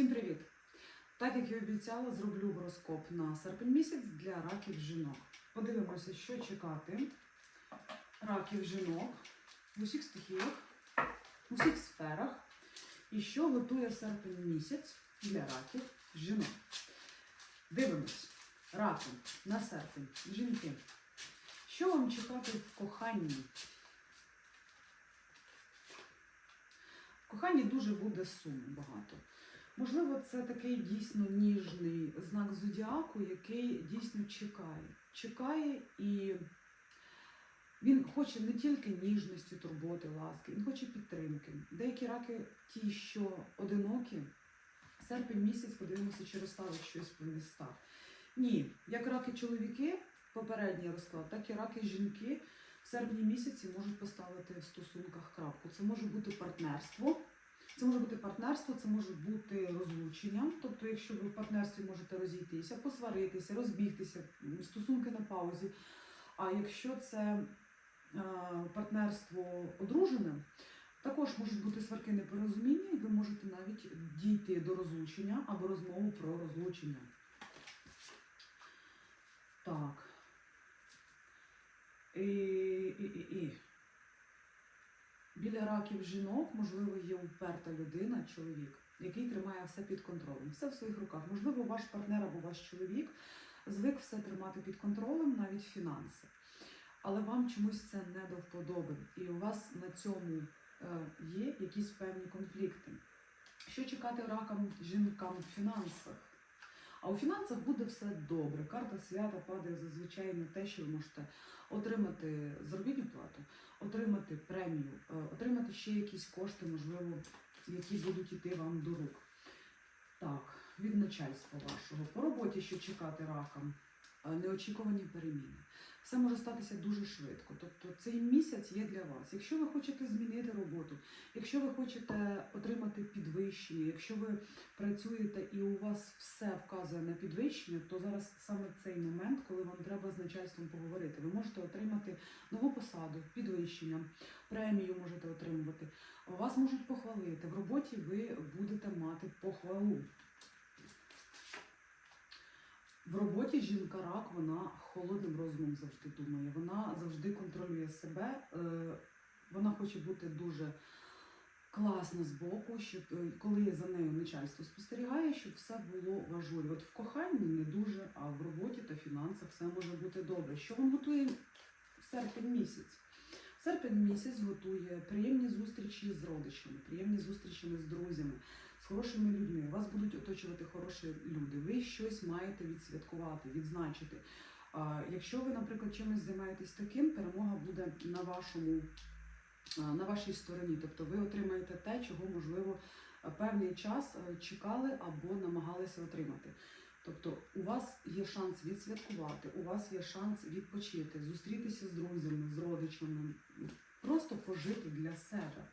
Всім привіт! Так як і обіцяла, зроблю гороскоп на серпень місяць для раків жінок. Подивимося, що чекати раків жінок в усіх стихіях, в усіх сферах, і що готує серпень місяць для раків жінок. Дивимось. Раки на серпень. Жінки. Що вам чекати в коханні? В коханні дуже буде суму багато. Можливо, це такий дійсно ніжний знак зодіаку, який дійсно чекає. Чекає і він хоче не тільки ніжності, турботи, ласки, він хоче підтримки. Деякі раки, ті, що одинокі, серпень місяць подивимося, чи розставить щось по містах. Ні, як раки чоловіки, попередній розклад, так і раки жінки в серпні місяці можуть поставити в стосунках крапку. Це може бути партнерство. Це може бути партнерство, це може бути розлучення. Тобто, якщо ви в партнерстві можете розійтися, посваритися, розбігтися, стосунки на паузі. А якщо це е, партнерство одружене, також можуть бути сварки непорозуміння, і ви можете навіть дійти до розлучення або розмову про розлучення. Так. І, і, і, і. Біля раків жінок, можливо, є уперта людина, чоловік, який тримає все під контролем, все в своїх руках. Можливо, ваш партнер або ваш чоловік звик все тримати під контролем, навіть фінанси. Але вам чомусь це не до вподоби. І у вас на цьому е, є якісь певні конфлікти. Що чекати ракам жінкам в фінансах? А у фінансах буде все добре. Карта свята падає зазвичай на те, що ви можете отримати заробітну плату, отримати премію, е, отримати ще якісь кошти, можливо, які будуть йти вам до рук. Так, від начальства вашого. По роботі, що чекати ракам, Е, неочікувані переміни. Все може статися дуже швидко. Тобто цей місяць є для вас. Якщо ви хочете змінити роботу, якщо ви хочете отримати підвищення, якщо ви працюєте і у вас все вказує на підвищення, то зараз саме цей момент, коли вам треба з начальством поговорити. Ви можете отримати нову посаду, підвищення, премію можете отримувати. Вас можуть похвалити. В роботі ви будете мати похвалу. В роботі жінка рак, вона холодним розумом завжди думає. Вона завжди контролює себе. е, Вона хоче бути дуже класно з боку, щоб е, коли за нею начальство спостерігає, щоб все було в. От в коханні не дуже, а в роботі та фінансах все може бути добре. Що вам готує серпень місяць? Серпень місяць готує приємні зустрічі з родичами, приємні зустрічі з друзями, з хорошими людьми. Вас будуть оточувати хороші люди. Ви щось маєте відсвяткувати, відзначити. Якщо ви, наприклад, чимось займаєтесь таким, перемога буде на вашому на вашій стороні. Тобто ви отримаєте те, чого можливо певний час чекали або намагалися отримати. Тобто у вас є шанс відсвяткувати, у вас є шанс відпочити, зустрітися з друзями, з родичами, просто пожити для себе.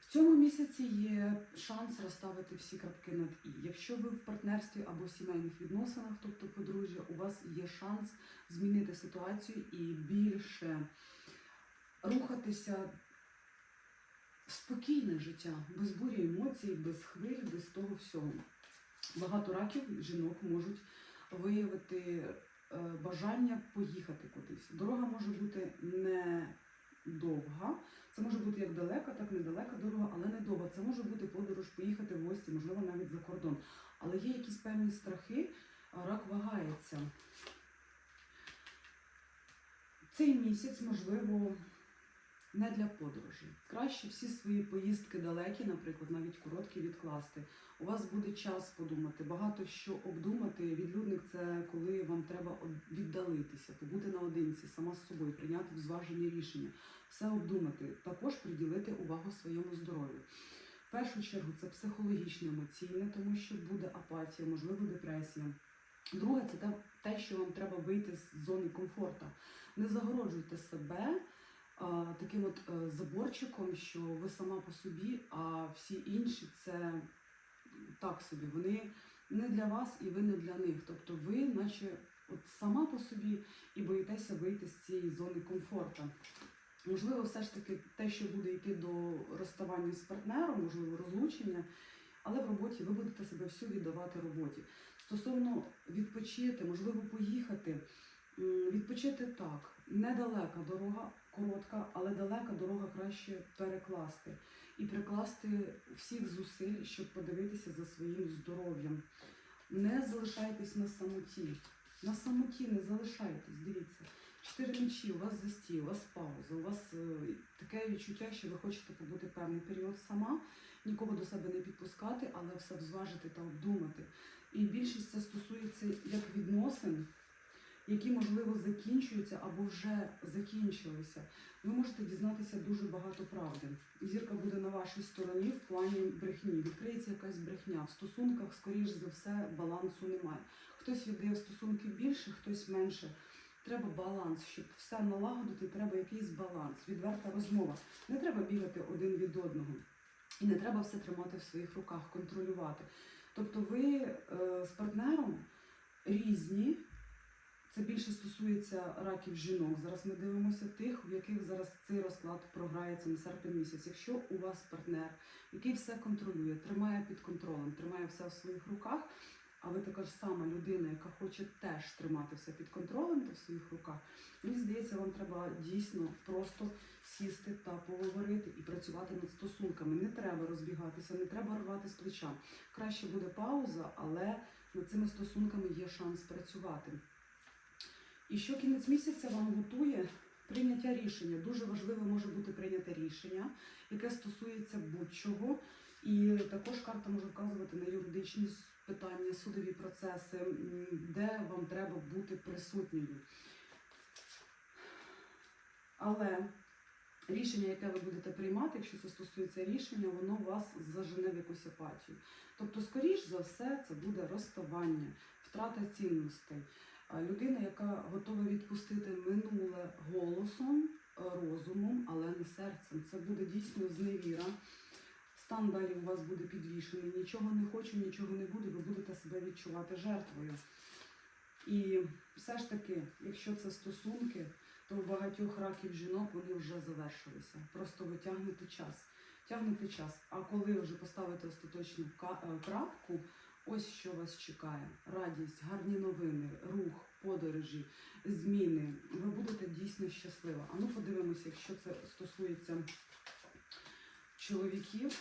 В цьому місяці є шанс розставити всі крапки над і. Якщо ви в партнерстві або в сімейних відносинах, тобто подружжя, у вас є шанс змінити ситуацію і більше рухатися в спокійне життя, без бурі емоцій, без хвиль, без того всього. Багато раків жінок можуть виявити е, бажання поїхати кудись. Дорога може бути не довга. Це може бути як далека, так недалека дорога, але не довга. Це може бути подорож, поїхати в гості, можливо, навіть за кордон. Але є якісь певні страхи, рак вагається. Цей місяць, можливо, не для подорожі. Краще всі свої поїздки далекі, наприклад, навіть короткі відкласти. У вас буде час подумати, багато що обдумати. Відлюдник це коли вам треба віддалитися, побути наодинці, сама з собою, прийняти зважені рішення, все обдумати, також приділити увагу своєму здоров'ю. В першу чергу це психологічне, емоційне, тому що буде апатія, можливо, депресія. Друге, це те- що вам треба вийти з зони комфорту. Не загороджуйте себе таким от е, заборчиком, що ви сама по собі, а всі інші це так собі. Вони не для вас і ви не для них. Тобто ви, наче от сама по собі, і боїтеся вийти з цієї зони комфорту. Можливо, все ж таки те, що буде йти до розставання з партнером, можливо, розлучення, але в роботі ви будете себе всю віддавати роботі. Стосовно відпочити, можливо, поїхати. Відпочити так, недалека дорога, коротка, але далека дорога краще перекласти і прикласти всіх зусиль, щоб подивитися за своїм здоров'ям. Не залишайтесь на самоті. На самоті не залишайтесь, дивіться. Чотири мечі, у вас застій, у вас пауза, у вас е, таке відчуття, що ви хочете побути певний період сама, нікого до себе не підпускати, але все взважити та обдумати. І більшість це стосується як відносин, які, можливо, закінчуються або вже закінчилися. Ви можете дізнатися дуже багато правди. Зірка буде на вашій стороні в плані брехні. Відкриється якась брехня. В стосунках, скоріш за все, балансу немає. Хтось віддає в стосунки більше, хтось менше. Треба баланс, щоб все налагодити, треба якийсь баланс, відверта розмова. Не треба бігати один від одного. І не треба все тримати в своїх руках, контролювати. Тобто ви е, з партнером різні. Це більше стосується раків жінок. Зараз ми дивимося тих, в яких зараз цей розклад програється на серпень місяць. Якщо у вас партнер, який все контролює, тримає під контролем, тримає все в своїх руках, а ви така ж сама людина, яка хоче теж тримати все під контролем та в своїх руках, мені здається, вам треба дійсно просто сісти та поговорити і працювати над стосунками. Не треба розбігатися, не треба рвати з плеча. Краще буде пауза, але над цими стосунками є шанс працювати. І що кінець місяця вам готує прийняття рішення. Дуже важливо може бути прийняте рішення, яке стосується будь-чого. І також карта може вказувати на юридичні питання, судові процеси, де вам треба бути присутньою. Але рішення, яке ви будете приймати, якщо це стосується рішення, воно вас зажене в якусь апатію. Тобто, скоріш за все, це буде розставання, втрата цінностей. Людина, яка готова відпустити минуле голосом, е, розумом, але не серцем. Це буде дійсно зневіра. Стан далі у вас буде підвішений. Нічого не хочу, нічого не буде, ви будете себе відчувати жертвою. І все ж таки, якщо це стосунки, то у багатьох раків жінок вони вже завершилися. Просто ви тягнете час. Тягнете час. А коли вже поставите остаточну е, крапку, ось що вас чекає: радість, гарні новини, подорожі, зміни. Ви будете дійсно щаслива. А ну подивимося, якщо це стосується чоловіків,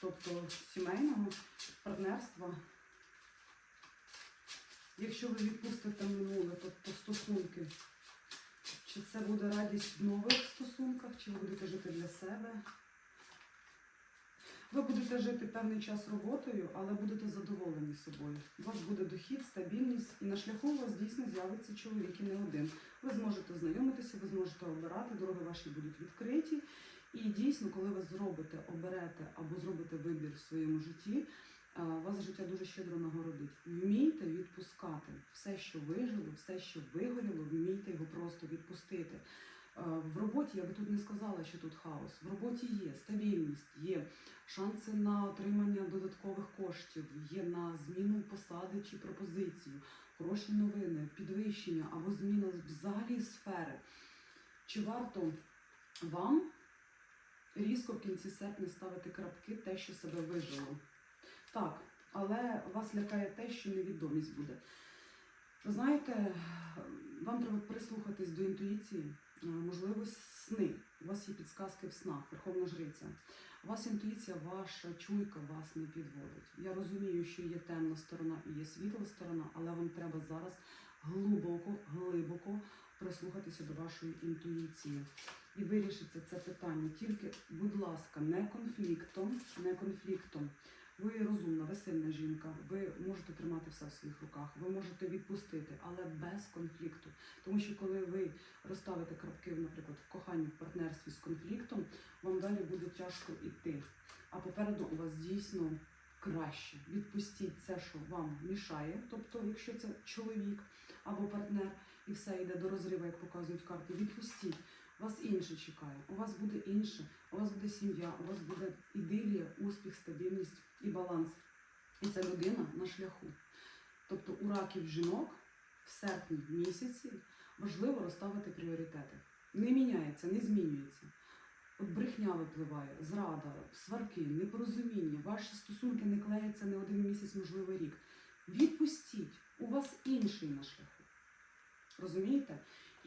тобто сімейного партнерства. Якщо ви відпустите минуле, тобто стосунки, чи це буде радість в нових стосунках, чи ви будете жити для себе? Ви будете жити певний час роботою, але будете задоволені собою. У вас буде дохід, стабільність, і на шляху у вас дійсно з'явиться чоловік і не один. Ви зможете знайомитися, ви зможете обирати, дороги ваші будуть відкриті. І дійсно, коли ви зробите, оберете або зробите вибір в своєму житті, вас життя дуже щедро нагородить. Вмійте відпускати все, що вижило, все, що вигоріло, вмійте його просто відпустити. В роботі я би тут не сказала, що тут хаос. В роботі є стабільність, є шанси на отримання додаткових коштів, є на зміну посади чи пропозицію, хороші новини, підвищення або зміна взагалі сфери. Чи варто вам різко в кінці серпня ставити крапки, те, що себе вижило? Так, але вас лякає те, що невідомість буде. Ви знаєте, вам треба прислухатись до інтуїції, можливо, сни. У вас є підсказки в снах, Верховна Жриця. У вас інтуїція, ваша чуйка вас не підводить. Я розумію, що є темна сторона і є світла сторона, але вам треба зараз глибоко, глибоко прислухатися до вашої інтуїції. І вирішиться це питання. Тільки, будь ласка, не конфліктом, не конфліктом. Ви розумна, ви сильна жінка, ви можете тримати все в своїх руках, ви можете відпустити, але без конфлікту. Тому що коли ви розставите крапки, наприклад, в коханні, в партнерстві з конфліктом, вам далі буде тяжко йти. А попереду у вас дійсно краще. Відпустіть це, що вам мішає, тобто, якщо це чоловік або партнер, і все йде до розриву, як показують карти, відпустіть. Вас інше чекає, у вас буде інше, у вас буде сім'я, у вас буде ідилія, успіх, стабільність і баланс. І ця людина на шляху. Тобто у раків жінок в серпні місяці важливо розставити пріоритети. Не міняється, не змінюється. От брехня випливає, зрада, сварки, непорозуміння, ваші стосунки не клеяться не один місяць, можливо, рік. Відпустіть, у вас інший на шляху. Розумієте?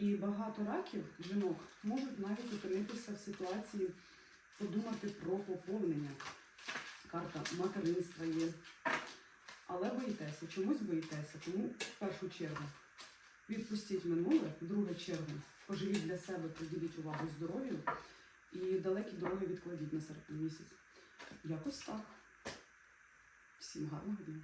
І багато раків жінок можуть навіть опинитися в ситуації подумати про поповнення. Карта материнства є. Але боїтеся, чомусь боїтеся. Тому в першу чергу відпустіть минуле, в другу чергу поживіть для себе, приділіть увагу здоров'ю і далекі дороги відкладіть на серпень місяць. Якось так. Всім гарного дня.